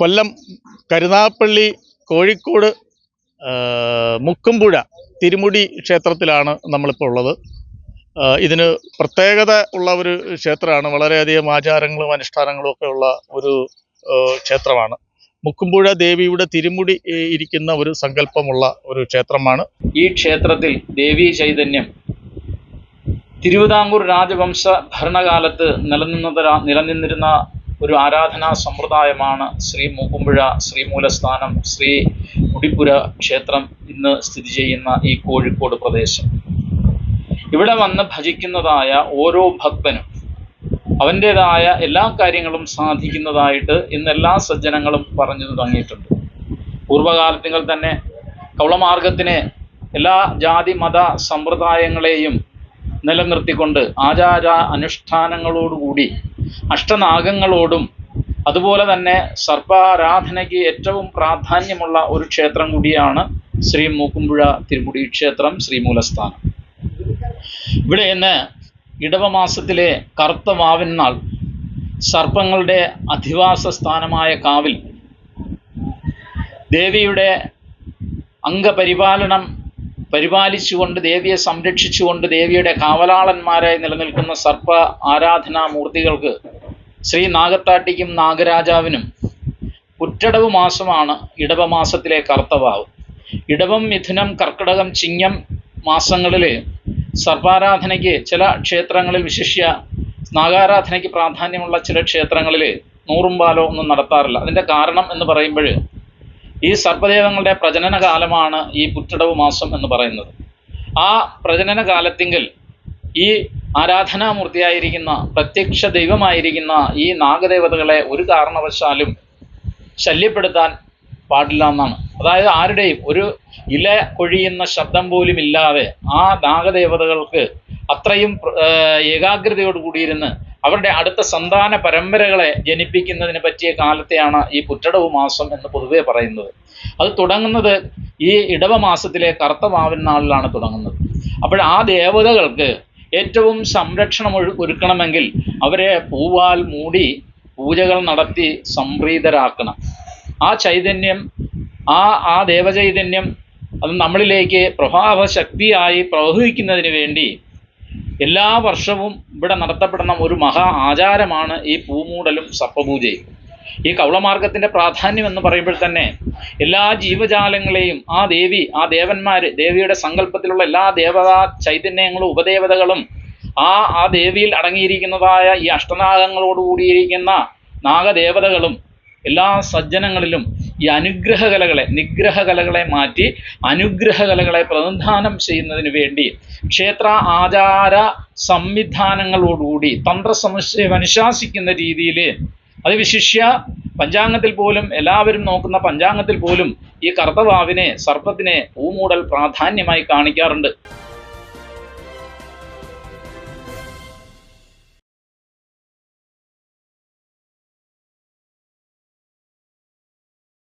കൊല്ലം കരുനാഗപ്പള്ളി കോഴിക്കോട് മുക്കുംപുഴ തിരുമുടി ക്ഷേത്രത്തിലാണ് നമ്മളിപ്പോൾ ഉള്ളത്. ഇതിന് പ്രത്യേകത ഉള്ള ഒരു ക്ഷേത്രമാണ്. വളരെയധികം ആചാരങ്ങളും അനുഷ്ഠാനങ്ങളും ഒക്കെ ഉള്ള ഒരു ക്ഷേത്രമാണ്. മുക്കുംപുഴ ദേവിയുടെ തിരുമുടി ഇരിക്കുന്ന ഒരു സങ്കല്പമുള്ള ഒരു ക്ഷേത്രമാണ്. ഈ ക്ഷേത്രത്തിൽ ദേവീ ചൈതന്യം തിരുവിതാംകൂർ രാജവംശ ഭരണകാലത്ത് നിലനിന്നത നിലനിന്നിരുന്ന ഒരു ആരാധനാ സമ്പ്രദായമാണ് ശ്രീ മൂക്കുമ്പുഴ ശ്രീമൂലസ്ഥാനം ശ്രീ മുടിപ്പുര ക്ഷേത്രം ഇന്ന് സ്ഥിതി ചെയ്യുന്ന ഈ കോഴിക്കോട് പ്രദേശം. ഇവിടെ വന്ന് ഭജിക്കുന്നതായ ഓരോ ഭക്തനും അവന്റെതായ എല്ലാ കാര്യങ്ങളും സാധിക്കുന്നതായിട്ട് ഇന്ന് എല്ലാ സജ്ജനങ്ങളും പറഞ്ഞു തുടങ്ങിയിട്ടുണ്ട് പൂർവകാലത്തിങ്ങൾ തന്നെ കൗളമാർഗത്തിന് എല്ലാ ജാതി മത സമ്പ്രദായങ്ങളെയും നിലനിർത്തിക്കൊണ്ട് ആചാര അനുഷ്ഠാനങ്ങളോടുകൂടി അഷ്ടനാഗങ്ങളോടും അതുപോലെ തന്നെ സർപ്പാരാധനയ്ക്ക് ഏറ്റവും പ്രാധാന്യമുള്ള ഒരു ക്ഷേത്രം കൂടിയാണ് ശ്രീ മൂക്കുമ്പുഴ തിരുമുടി ക്ഷേത്രം ശ്രീമൂലസ്ഥാനം ഇവിടെ ഇന്ന് ഇടവമാസത്തിലെ കറുത്ത വാവിൻ നാൾ സർപ്പങ്ങളുടെ അധിവാസ സ്ഥാനമായ കാവിൽ ദേവിയുടെ അംഗപരിപാലനം പരിപാലിച്ചുകൊണ്ട് ദേവിയെ സംരക്ഷിച്ചുകൊണ്ട് ദേവിയുടെ കാവലാളന്മാരായി നിലനിൽക്കുന്ന സർപ്പ ആരാധനാ മൂർത്തികൾക്ക് ശ്രീ നാഗത്താട്ടിക്കും നാഗരാജാവിനും പുറ്റടവ് മാസമാണ് ഇടവ മാസത്തിലെ കർത്തവാവ് ഇടവം മിഥുനം കർക്കിടകം ചിങ്ങം മാസങ്ങളിൽ സർപ്പാരാധനയ്ക്ക് ചില ക്ഷേത്രങ്ങളിൽ വിശിഷ്യ നാഗാരാധനയ്ക്ക് പ്രാധാന്യമുള്ള ചില ക്ഷേത്രങ്ങളിൽ നൂറും പാലോ ഒന്നും നടത്താറില്ല. അതിന്റെ കാരണം എന്ന് പറയുമ്പോൾ ഈ സർപ്പദേവങ്ങളുടെ പ്രജനന കാലമാണ് ഈ പുറ്റടവ് മാസം എന്ന് പറയുന്നത്. ആ പ്രജനന കാലത്തിങ്കിൽ ഈ ആരാധനാമൂർത്തിയായിരിക്കുന്ന പ്രത്യക്ഷ ദൈവമായിരിക്കുന്ന ഈ നാഗദേവതകളെ ഒരു കാരണവശാലും ശല്യപ്പെടുത്താൻ പാടില്ല എന്നാണ്. അതായത് ആരുടെയും ഒരു ഇല കൊഴിയുന്ന ശബ്ദം പോലും ഇല്ലാതെ ആ നാഗദേവതകൾക്ക് അത്രയും ഏകാഗ്രതയോട് കൂടിയിരുന്ന് അവരുടെ അടുത്ത സന്താന പരമ്പരകളെ ജനിപ്പിക്കുന്നതിനെ പറ്റിയ കാലത്തെയാണ് ഈ പുറ്റടവ് മാസം എന്ന് പൊതുവെ പറയുന്നത്. അത് തുടങ്ങുന്നത് ഈ ഇടവ മാസത്തിലെ കറുത്ത മാവിൻ നാളിലാണ് തുടങ്ങുന്നത്. അപ്പോൾ ആ ദേവതകൾക്ക് ഏറ്റവും സംരക്ഷണം ഒരു- ഒരുക്കണമെങ്കിൽ അവരെ പൂവാൽ മൂടി പൂജകൾ നടത്തി സംപ്രീതരാക്കണം. ആ ചൈതന്യം ആ ആ ദേവചൈതന്യം അത് നമ്മളിലേക്ക് പ്രഭാവ ശക്തിയായി പ്രവഹിക്കുന്നതിന് വേണ്ടി എല്ലാ വർഷവും ഇവിടെ നടത്തപ്പെടുന്ന ഒരു മഹാ ആചാരമാണ് ഈ പൂമൂടലും സപ്പപൂജയും ഈ കൗളമാർഗത്തിന്റെ പ്രാധാന്യം എന്ന് പറയുമ്പോൾ തന്നെ എല്ലാ ജീവജാലങ്ങളെയും ആ ദേവി ആ ദേവന്മാർ ദേവിയുടെ സങ്കല്പത്തിലുള്ള എല്ലാ ദേവതാ ചൈതന്യങ്ങളും ഉപദേവതകളും ആ ആ ദേവിയിൽ അടങ്ങിയിരിക്കുന്നതായ ഈ അഷ്ടനാഗങ്ങളോട് കൂടിയിരിക്കുന്ന നാഗദേവതകളും എല്ലാ സജ്ജനങ്ങളിലും ഈ അനുഗ്രഹ കലകളെ നിഗ്രഹ കലകളെ മാറ്റി അനുഗ്രഹ കലകളെ പ്രതിനിധാനം ചെയ്യുന്നതിന് വേണ്ടി ക്ഷേത്ര ആചാര സംവിധാനങ്ങളോടുകൂടി തന്ത്രസമുച്ചയം അനുശാസിക്കുന്ന രീതിയിൽ അത് വിശിഷ്യ പഞ്ചാംഗത്തിൽ പോലും എല്ലാവരും നോക്കുന്ന പഞ്ചാംഗത്തിൽ പോലും ഈ കർത്തവാവിനെ സർപ്പത്തിനെ പൂമൂടൽ പ്രാധാന്യമായി കാണിക്കാറുണ്ട്.